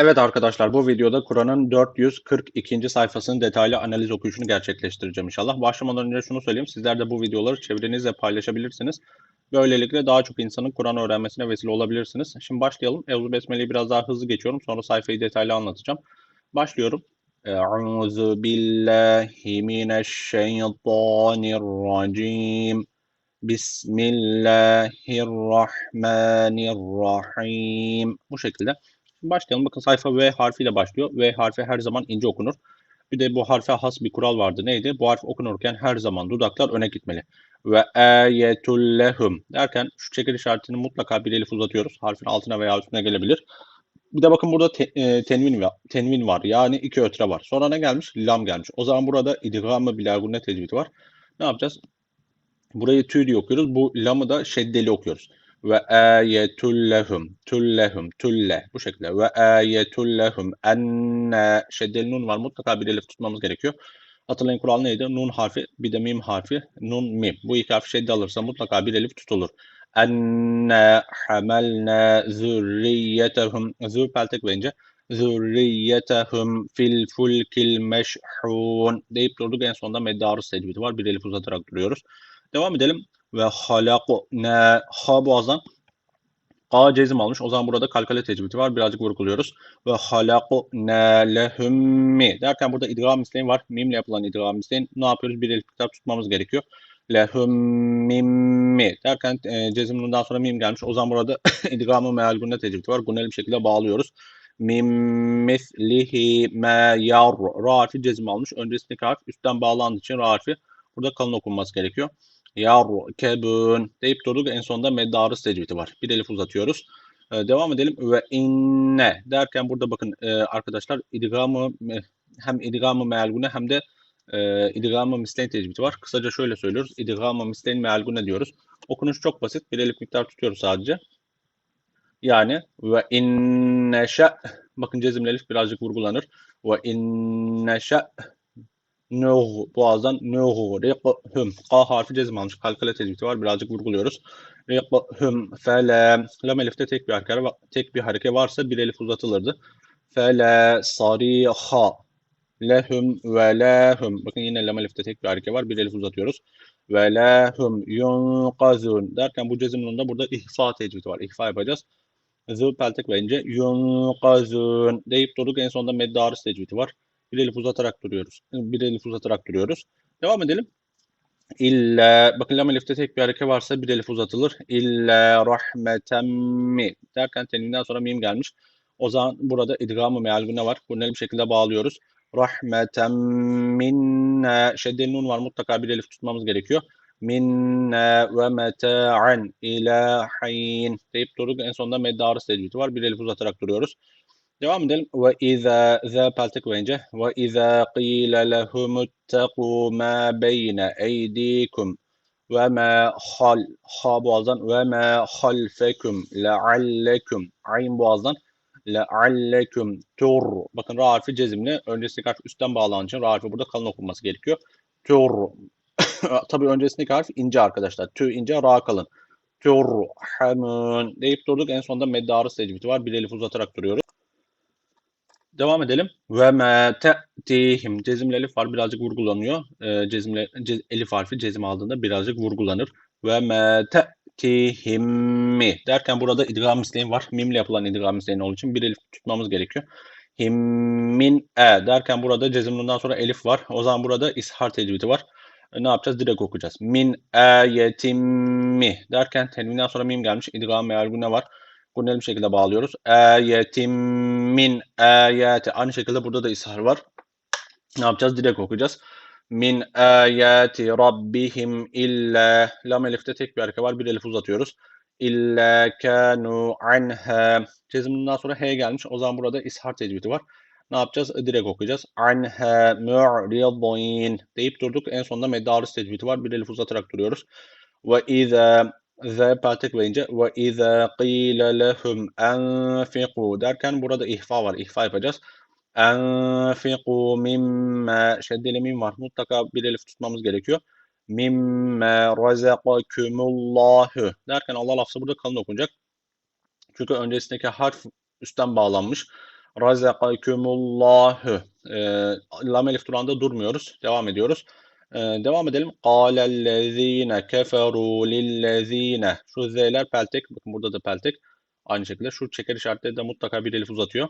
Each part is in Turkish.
Evet arkadaşlar bu videoda Kur'an'ın 442. sayfasının detaylı analiz okuyuşunu gerçekleştireceğim inşallah. Başlamadan önce şunu söyleyeyim. Sizler de bu videoları çevrenizle paylaşabilirsiniz. Böylelikle daha çok insanın Kur'an öğrenmesine vesile olabilirsiniz. Şimdi başlayalım. Evzu Besmele'yi biraz daha hızlı geçiyorum. Sonra sayfayı detaylı anlatacağım. Başlıyorum. Euzu billahi mineşşeytanirracim. Bismillahirrahmanirrahim. Bu şekilde. Şimdi başlayalım. Bakın sayfa V harfiyle başlıyor. V harfi her zaman ince okunur. Bir de bu harfe has bir kural vardı. Neydi? Bu harf okunurken her zaman dudaklar öne gitmeli. Ve ayetul lehum derken şu çeker işaretini mutlaka bir elif uzatıyoruz. Harfin altına veya üstüne gelebilir. Bir de bakın burada te, e, tenvin, var, tenvin var. Yani iki ötre var. Sonra ne gelmiş? Lam gelmiş. O zaman burada idgam-ı bilagunne tecvidi var. Ne yapacağız? Burayı tü diye okuyoruz. Bu lamı da şeddeli okuyoruz ve ayetullehum tullehum tulle bu şekilde ve ayetullehum enne şeddeli nun var mutlaka bir elif tutmamız gerekiyor. Hatırlayın kural neydi? Nun harfi bir de mim harfi nun mim. Bu iki harf şedde alırsa mutlaka bir elif tutulur. Enne hamelne zürriyetehum zür peltek verince zürriyetehum fil fulkil meşhun deyip durduk en sonunda meddarı tecvidi var. Bir elif uzatarak duruyoruz. Devam edelim ve halakne ha boğazdan A cezim almış. O zaman burada kalkale tecvidi var. Birazcık vurguluyoruz. Ve halakne lehummi derken burada idgam misleyin var. Mimle yapılan idgam misleyin. Ne yapıyoruz? Bir elif kitap tutmamız gerekiyor. Lehummimmi derken e, cezimden sonra mim gelmiş. O zaman burada idgamı meal gunne tecvidi var. Gunneli bir şekilde bağlıyoruz. Mim mislihi me yar. Ra harfi cezim almış. Öncesindeki harf üstten bağlandığı için ra harfi burada kalın okunması gerekiyor yarkebun deyip durduk. En sonunda meddarı tecvidi var. Bir elif uzatıyoruz. Ee, devam edelim. Ve inne derken burada bakın e, arkadaşlar idgamı hem idgamı mealgune hem de e, idgamı misleyn tecvidi var. Kısaca şöyle söylüyoruz. İdgamı misleyn mealgune diyoruz. Okunuş çok basit. Bir elif miktar tutuyoruz sadece. Yani ve inneşe bakın cezimli elif birazcık vurgulanır. Ve inneşe Nuh boğazdan nuh riqhum K harfi cezim almış. Kalkale tecvidi var. Birazcık vurguluyoruz. Riqhum fele lam elifte tek bir hareket tek bir hareket varsa bir elif uzatılırdı. Fele sariha lehum ve lehum. Bakın yine lam elifte tek bir hareket var. Bir elif uzatıyoruz. Ve lehum yunqazun derken bu cezimin da burada ihfa tecvidi var. İhfa yapacağız. Zı peltek verince yunqazun deyip durduk. En sonunda meddarı tecvidi var. Bir elif uzatarak duruyoruz. Bir elif uzatarak duruyoruz. Devam edelim. İlla bakın lam elifte tek bir hareket varsa bir elif uzatılır. İlla rahmeten mi derken tenvinden sonra mim gelmiş. O zaman burada idgamı meal ne var? Bunu bir şekilde bağlıyoruz. Rahmeten minna şeddeli nun var. Mutlaka bir elif tutmamız gerekiyor. Minna ve meta'an ila hayin deyip durduk. En sonunda meddarı tecvidi var. Bir elif uzatarak duruyoruz. Devam edelim. Ve izâ zâ peltek verince ve izâ qîle lehumuttekû mâ beyne eydikum ve mâ hal ha boğazdan ve mâ halfekum leallekum ayn boğazdan leallekum tur bakın ra harfi cezimli öncesindeki harf üstten bağlanan için ra harfi burada kalın okunması gerekiyor. Tur tabi öncesindeki harf ince arkadaşlar. Tü ince ra kalın. Turhamun deyip durduk. En sonunda meddarı secviti var. Bir elif uzatarak duruyoruz. Devam edelim. Ve me te'tihim. Cezimli elif var birazcık vurgulanıyor. E, cezimli cez, elif harfi cezim aldığında birazcık vurgulanır. Ve me te'tihimmi derken burada idgam misleyin var. Mimle yapılan idgam misleyin olduğu için bir elif tutmamız gerekiyor. Himmin e derken burada cezimlinden sonra elif var. O zaman burada ishar tecvidi var. E, ne yapacağız? Direkt okuyacağız. Min ayetimmi derken tenvinden sonra mim gelmiş. İdgam meal ne var? Bunu bir şekilde bağlıyoruz. Ayetim min. Aynı şekilde burada da ishar var. Ne yapacağız? Direkt okuyacağız. Min ayati rabbihim illa lam elifte tek bir hareket var. Bir elif uzatıyoruz. İlla kanu anha. Ceziminden sonra he gelmiş. O zaman burada ishar tecvidi var. Ne yapacağız? Direkt okuyacağız. Anha mu'ridin deyip durduk. En sonunda meddarı tecvidi var. Bir elif uzatarak duruyoruz. Ve izâ peltek verince ve izâ qîle lehum enfiqû derken burada ihfa var. İhfa yapacağız. Enfiqû mimme şeddeli mim var. Mutlaka bir elif tutmamız gerekiyor. Mimme razakakumullahu derken Allah lafzı burada kalın okunacak. Çünkü öncesindeki harf üstten bağlanmış. razakakumullahu. E, lam elif durağında durmuyoruz. Devam ediyoruz. E, devam edelim. Kâlellezîne keferû lillezîne. Şu z'ler peltek. Bakın burada da peltek. Aynı şekilde şu çeker işaretleri de mutlaka bir elif uzatıyor.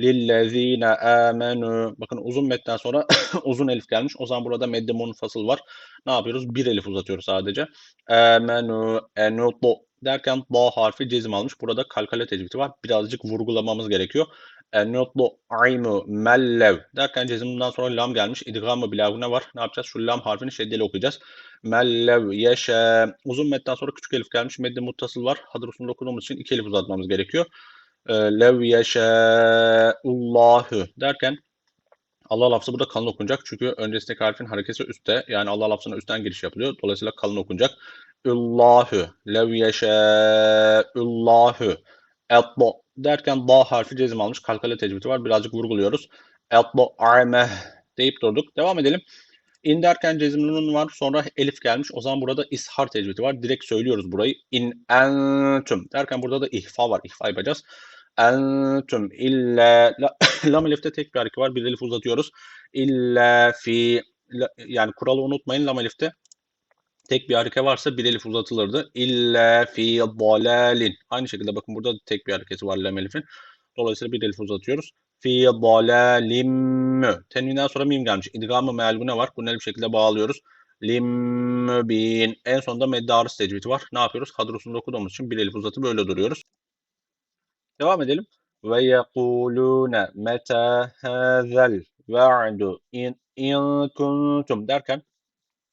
Lillezîne âmenû. Bakın uzun metten sonra uzun elif gelmiş. O zaman burada medde munfasıl var. Ne yapıyoruz? Bir elif uzatıyoruz sadece. Âmenû enutu derken da harfi cezim almış. Burada kalkale tecvidi var. Birazcık vurgulamamız gerekiyor. Enutu aymu mellev derken cezimden sonra lam gelmiş. İdgamı bilagune var. Ne yapacağız? Şu lam harfini şeddeli okuyacağız. Mellev yeşe. Uzun metten sonra küçük elif gelmiş. Medde muttasıl var. Hadır usulünde okuduğumuz için iki elif uzatmamız gerekiyor. Ee, lev yeşe'ullahu derken Allah lafzı burada kalın okunacak. Çünkü öncesindeki harfin hareketi üstte. Yani Allah lafzına üstten giriş yapılıyor. Dolayısıyla kalın okunacak. Ullahu, lev yeşe'ullahu. Etlo derken da harfi cezim almış. Kalkale tecvidi var. Birazcık vurguluyoruz. Etlo armeh deyip durduk. Devam edelim. İn derken cezimlinin var. Sonra elif gelmiş. O zaman burada ishar tecvidi var. Direkt söylüyoruz burayı. İn entüm derken burada da ihfa var. İhfa yapacağız. Entüm illa la, lam elifte tek bir hareket var. Bir elif uzatıyoruz. İlla fi la, yani kuralı unutmayın. Lam elifte tek bir hareket varsa bir elif uzatılırdı. İlla fi dalalin. Aynı şekilde bakın burada da tek bir hareketi var lam elifin. Dolayısıyla bir elif uzatıyoruz. Fi dalalim. Tenvinden sonra mim gelmiş. İdgamı mealgune var. Bunu bir şekilde bağlıyoruz. Lim bin. En sonunda meddarı tecvidi var. Ne yapıyoruz? Kadrosunda okuduğumuz için bir elif uzatıp böyle duruyoruz. Devam edelim. Ve yekulune meta hazel va'du in, in kuntum derken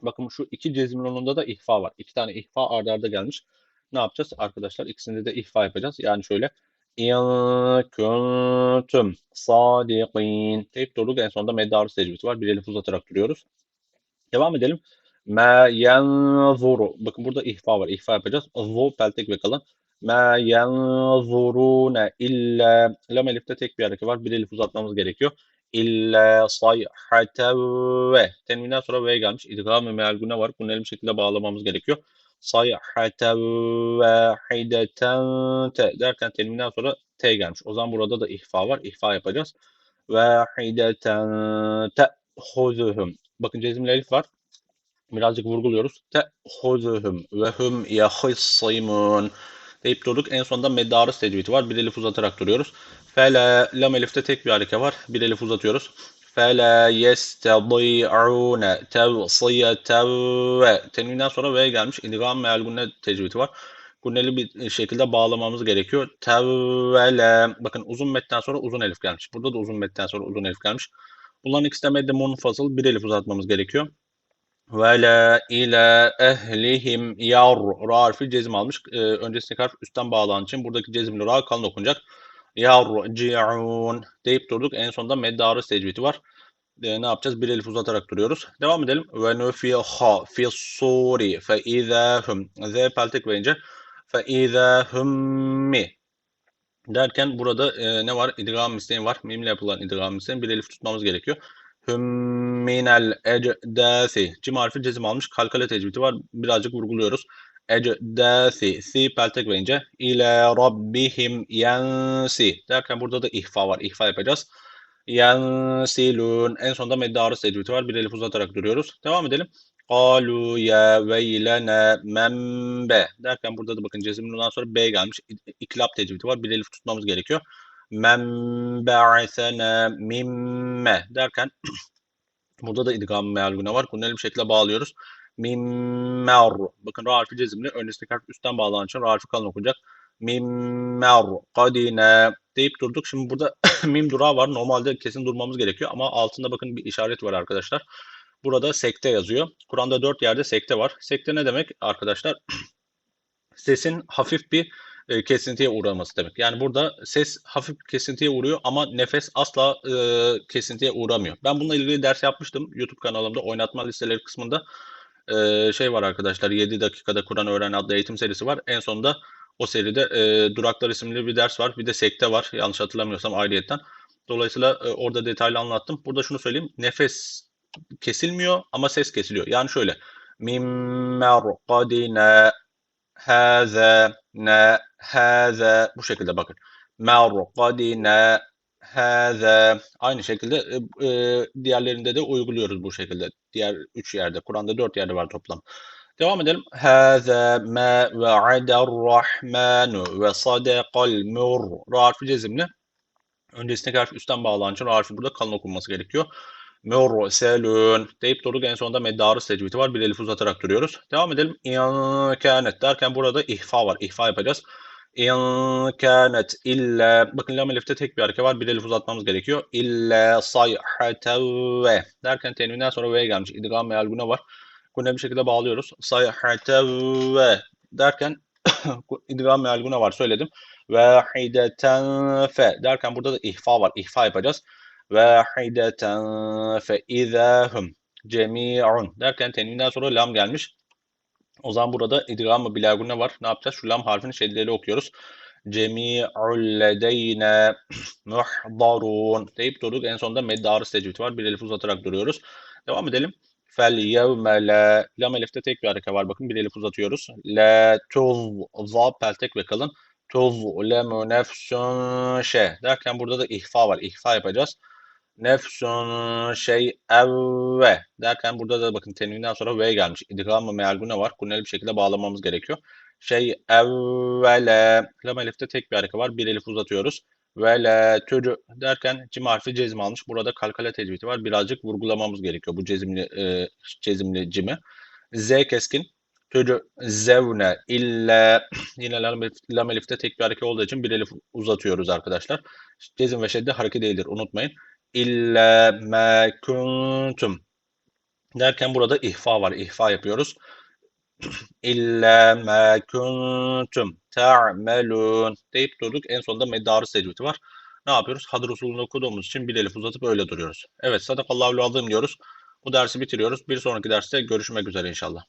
bakın şu iki cezimlonunda da ihfa var. İki tane ihfa ardarda arda gelmiş. Ne yapacağız arkadaşlar? İkisinde de ihfa yapacağız. Yani şöyle in kuntum sadiqin deyip durduk. En sonunda meddarı tecvidi var. Bir elif uzatarak duruyoruz. Devam edelim. Ma yanzuru. Bakın burada ihfa var. İhfa yapacağız. Zu peltek ve kalan. Ma yanzurune illa lam elifte tek bir hareket var. Bir elif uzatmamız gerekiyor. İlla sayhaten ve tenvinden sonra ve gelmiş. İdgam-ı mealgune var. Bunu bir şekilde bağlamamız gerekiyor. Sayhaten vahideten te derken tenvinden sonra t gelmiş. O zaman burada da ihfa var. İhfa yapacağız. Vahideten te'huzuhum. Bakın cezimli elif var. Birazcık vurguluyoruz. Te'huzuhum ve hum yahissimun deyip durduk. En sonunda meddarı tecvidi var. Bir elif uzatarak duruyoruz. Fela lam elifte tek bir hareket var. Bir elif uzatıyoruz. Fela yestadi'une tevsiyeten ve tenvinden sonra ve gelmiş. İdgam meal gunne var. Gunneli bir şekilde bağlamamız gerekiyor. Tevvele. Bakın uzun metten sonra uzun elif gelmiş. Burada da uzun metten sonra uzun elif gelmiş. Bunların ikisi de medde munfasıl bir elif uzatmamız gerekiyor. Ve la ile ehlihim yar. Ra harfi cezim almış. Ee, öncesindeki harf üstten bağlanan için buradaki cezimli ra kalın okunacak. Yarci'un deyip durduk. En sonunda meddarı tecvidi var. Ee, ne yapacağız? Bir elif uzatarak duruyoruz. Devam edelim. Ve nufiha fi suri fe izahum. Z peltek verince fe izahum mi derken burada e, ne var? İdgam misleğin var. Mimle yapılan idgam misleğin. Bir elif tutmamız gerekiyor. Hüm minel ecdasi. Cim harfi cezim almış. Kalkale tecvidi var. Birazcık vurguluyoruz. Ecdasi. Si peltek verince. ile rabbihim yensi. Derken burada da ihfa var. İhfa yapacağız. Yensilun. En sonunda meddarı tecvidi var. Bir elif uzatarak duruyoruz. Devam edelim. Kalu ya veylene membe. Derken burada da bakın cezimlinden sonra B gelmiş. İklap tecvidi var. Bir elif tutmamız gerekiyor men ba'sene mimme derken burada da idgam meal güne var. Bunu bir şekilde bağlıyoruz. Mimmer. Bakın ra harfi cezimli. Öncesindeki harf üstten bağlanan için ra harfi kalın okunacak. Mimmer kadine deyip durduk. Şimdi burada mim durağı var. Normalde kesin durmamız gerekiyor ama altında bakın bir işaret var arkadaşlar. Burada sekte yazıyor. Kur'an'da dört yerde sekte var. Sekte ne demek arkadaşlar? Sesin hafif bir e, kesintiye uğraması demek. Yani burada ses hafif kesintiye uğruyor ama nefes asla e, kesintiye uğramıyor. Ben bununla ilgili ders yapmıştım YouTube kanalımda oynatma listeleri kısmında e, şey var arkadaşlar 7 dakikada Kur'an öğren adlı eğitim serisi var. En sonunda o seride e, Duraklar isimli bir ders var. Bir de sekte var yanlış hatırlamıyorsam ayrıyetten. Dolayısıyla e, orada detaylı anlattım. Burada şunu söyleyeyim. Nefes kesilmiyor ama ses kesiliyor. Yani şöyle. Mimmer kadine haza ne haza bu şekilde bakın. Merqadine Hâze. Aynı şekilde e, e, diğerlerinde de uyguluyoruz bu şekilde. Diğer üç yerde. Kur'an'da dört yerde var toplam. Devam edelim. Hâze mâ ve'adar rahmanu ve sadakal mur. Ra cezimli. Öncesindeki harf üstten bağlanan için harfi burada kalın okunması gerekiyor. Murselun deyip durduk. En sonunda meddarı secviti var. Bir elif uzatarak duruyoruz. Devam edelim. İnkânet derken burada ihfa var. İhfa yapacağız. İnkânet illa bakın lam elifte tek bir hareket var. Bir elif uzatmamız gerekiyor. İlla sayhaten ve derken tenvinden sonra ve gelmiş. İdgam meal gune var. Gune bir şekilde bağlıyoruz. Sayhaten ve derken idgam meal gune var söyledim. Vahideten fe derken burada da ihfa var. İhfa yapacağız. Vahideten fe izahum cemi'un derken tenvinden sonra lam gelmiş. O zaman burada idgam-ı bilagune var. Ne yapacağız? Şu lam harfini şeddeli okuyoruz. Cemi'ul ledeyne muhdarun deyip durduk. En sonunda meddarı secviti var. Bir elif uzatarak duruyoruz. Devam edelim. Fel yevme la lam elifte tek bir hareket var. Bakın bir elif uzatıyoruz. La tuzza peltek ve kalın. Tuzlemu nefsun şey derken burada da ihfa var. İhfa yapacağız. Nefsun şey evve derken burada da bakın tenvinden sonra ve gelmiş. İdgam-ı meal gune var. Guneli bir şekilde bağlamamız gerekiyor. Şey evvele lam elifte tek bir hareket var. Bir elif uzatıyoruz. Ve le türü derken cim harfi cezim almış. Burada kalkale tecvidi var. Birazcık vurgulamamız gerekiyor bu cezimli e, cezimli cimi. Z keskin. Türü zevne illa yine lam, lam elifte tek bir hareket olduğu için bir elif uzatıyoruz arkadaşlar. Cezim ve şedde hareket değildir. Unutmayın. İlla ma kuntum derken burada ihfa var. İhfa yapıyoruz. İlla ma kuntum ta'melun deyip durduk. En sonunda meddarı secviti var. Ne yapıyoruz? Hadır usulünü okuduğumuz için bir elif uzatıp öyle duruyoruz. Evet sadakallahu azim diyoruz. Bu dersi bitiriyoruz. Bir sonraki derste görüşmek üzere inşallah.